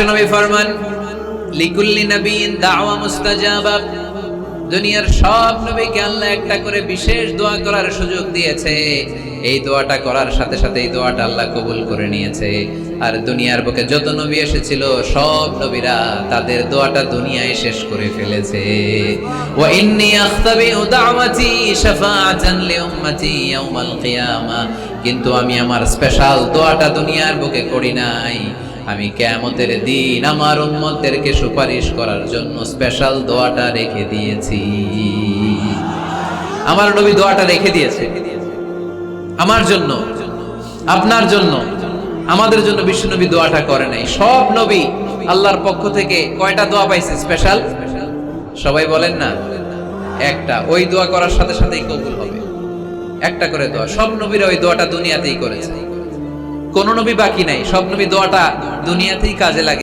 বিশ্বনবী ফরমান, লিকুল্লি নবীন দাওয়া মুস্তাজাবা। দুনিয়ার সব নবীকে আল্লাহ একটা করে বিশেষ দোয়া করার সুযোগ দিয়েছে। এই দোয়াটা করার সাথে সাথে এই দোয়াটা আল্লাহ কবুল করে নিয়েছে। আর দুনিয়ার বুকে যত নবী এসেছিল, সব নবীরা তাদের দোয়াটা দুনিয়ায় শেষ করে ফেলেছে। ওয়া ইন্নী আখতাবিউ দাওয়াতি শাফাআতান লিউম্মতি ইয়াউমাল কিয়ামা। কিন্তু আমি আমার স্পেশাল দোয়াটা দুনিয়ার বুকে করি নাই। আমি কেয়ামতের দিন আমার উম্মতদেরকে সুপারিশ করার জন্য স্পেশাল দোয়াটা রেখে দিয়েছি। আমার নবী দোয়াটা রেখে দিয়েছে। আমার জন্য, আপনার জন্য, আমাদের জন্য বিশ্বনবী দোয়াটা করে নাই। সব নবী আল্লাহর পক্ষ থেকে কয়টা দোয়া পাইছে স্পেশাল সবাই বলেন না। একটা, ওই দোয়া করার সাথে সাথেই কবুল হবে। একটা করে দোয়া। সব নবীরা ওই দোয়াটা দুনিয়াতেই করেছে। কোন নবী বাকি নাই সব নবী দোয়াটা দুনিয়াতেই কাজে লাগে।